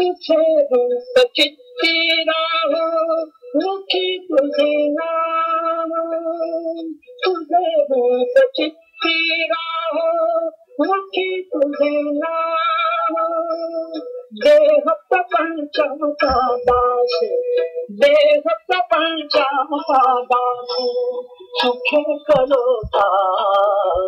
तुझे देस चि मुखी तुझे नाम तुझे रोस चि मुखी तुझे नाम देह देवत का दास देह देवत का दास सुखे करो दास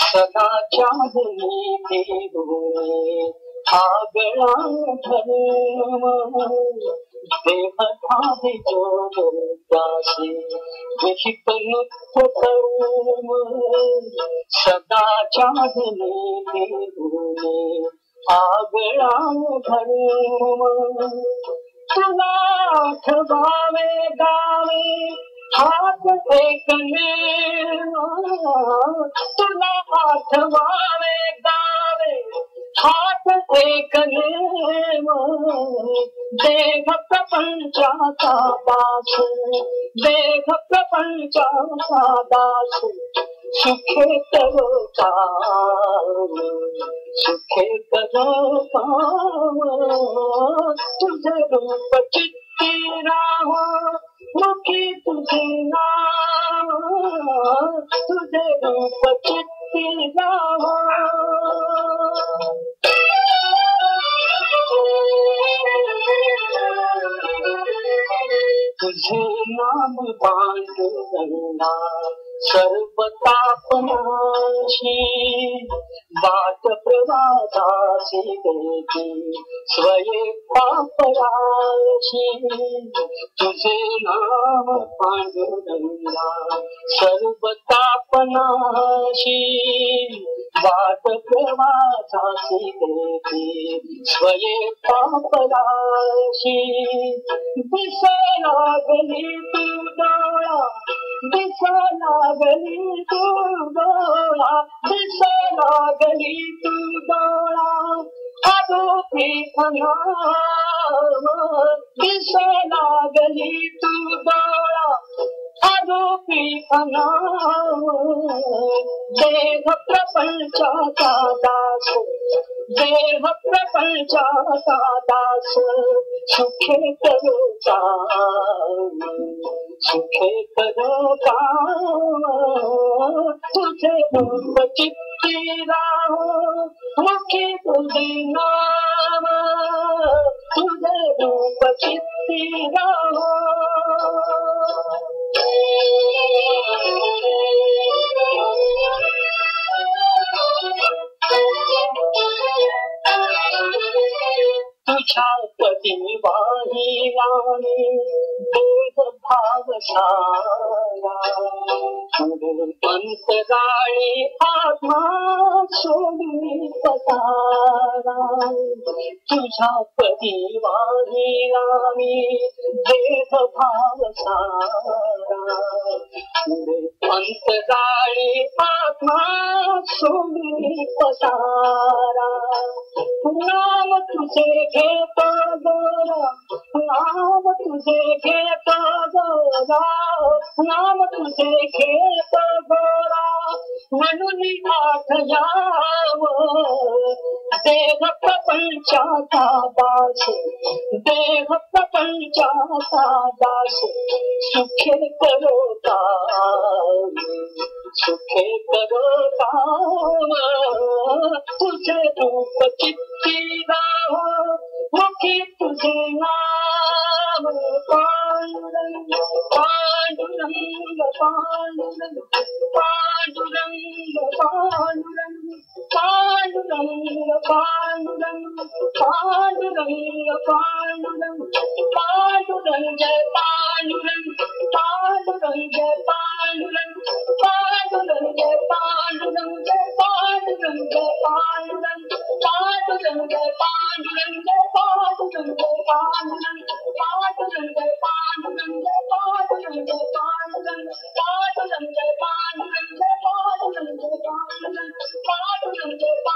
सदा चांदनी के हुए आ गया धर्म देखा जो सदा चांदनी के हुए आ गया सुना गावे हाथ एक न हाथ वारे दारे हथ एकेवेह पासू देव पपा पासो सुखे रूप चित्ती सुख न तुझे नाम पाण सर्वतापनाशी। बाट प्रवादासी देती स्वये पापराशी तुझे नाम पांडुरंगा सर्वतापनाशी बाट प्रवादासी देती स्वये पापराशी दिसला गली तू डोळा दिसला गली तू डोळा दिसला ली आरोपी फी बरोपी फेवर का दास देव प्रसादा राहो मुखी तुझे नाम तुझे रूप चित्ती राहो शांति वाणी रानी देव भाव सारा पंथ राणी आत्मा सोडली पसारा तुझा पदी वाणी रानी देव भाव सारा पंथ राणी आत्मा सोडली पसारा नाम तुझे घेत गोरा, नाम तुझे घेत गोरा, नाम तुझे घेत गोरा। म्हणून आठ याव देह प्रपंचाचा दास देह प्रपंचाचा दास, सुखे करो सुखे तुझे रूप राहो मुखी तुझे नाम पांडुरंग पांडुरंग पांडुरंग पांडुरंग पांडुरंग पांडुरंग पांडुरंग पांडुरंग पांडुरंग पांडुरंग जय पांडुरंग பாடுங்கள் பாடுங்கள் பாடுங்கள் பாடுங்கள் பாடுங்கள் பாடுங்கள் பாடுங்கள் பாடுங்கள் பாடுங்கள் பாடுங்கள் பாடுங்கள் பாடுங்கள் பாடுங்கள் பாடுங்கள் பாடுங்கள் பாடுங்கள் பாடுங்கள் பாடுங்கள் பாடுங்கள்